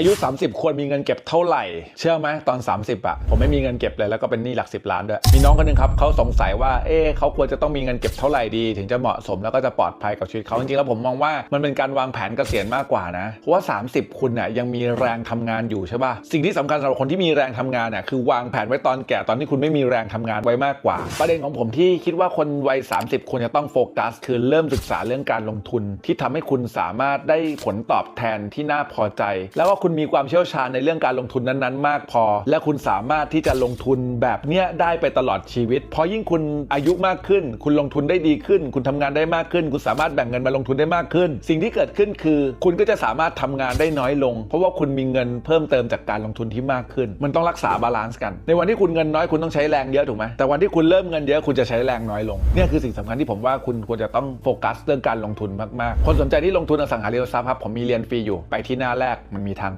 อายุ 30 ควรมีเงินเก็บเท่าไหร่ เชื่อไหมตอน 30อะผมไม่มีเงินเก็บเลยแล้วก็เป็นหนี้หลัก 10 ล้านด้วยมีน้องคนหนึงครับเขาสงสัยว่าเอ๊เขาควรจะต้องมีเงินเก็บเท่าไหร่ดี ถึงจะเหมาะสมแล้วก็จะปลอดภัยกับชีวิตเขาจริงๆแล้วผมมองว่ามันเป็นการวางแผนเกษียณมากกว่านะเพราะว่า 30 คุณน่ะยังมีแรงทำงานอยู่ใช่ป่ะสิ่งที่สำคัญสำหรับคนที่มีแรงทำงานน่ะคือวางแผนไว้ตอนแก่ตอนที่คุณไม่มีแรงทำงานไว้มากกว่า ประเด็นของผมที่คิดว่าคนวัย 30 ควรจะต้องโฟกัส คือเริ่มศึกษาเรื่องการลงทุน ที่ทำให้คุณสามารถได้ผลตอบแทนที่น่าพอใจ แล้วก็คุณมีความเชี่ยวชาญในเรื่องการลงทุนนั้นๆ มากพอ และคุณสามารถที่จะลงทุนแบบเนี้ยได้ไปตลอดชีวิต เพราะยิ่งคุณอายุมากขึ้น คุณลงทุนได้ดีขึ้น คุณทำงานได้มากขึ้น คุณสามารถแบ่งเงินมาลงทุนได้มากขึ้น สิ่งที่เกิดขึ้นคือ คุณก็จะสามารถทำงานได้น้อยลง เพราะว่าคุณมีเงินเพิ่มเติมจากการลงทุนที่มากขึ้น มันต้องรักษาบาลานซ์กัน ในวันที่คุณเงินน้อยคุณต้องใช้แรงเยอะถูกไหมแต่วันที่คุณเริ่มเงินเยอะคุณจะใช้แรงน้อยลงเนี่ยคือสิ่งสำคัญที่ผมว่าคุณควรจะต้องโฟกัสเรื่องการลงทุนมากๆ คนสนใจที่ลงทุนอสังหาริมทรัพย์ครับผมมีเรียนฟรีอยู่ไปที่หน้าแรกมันมีทาง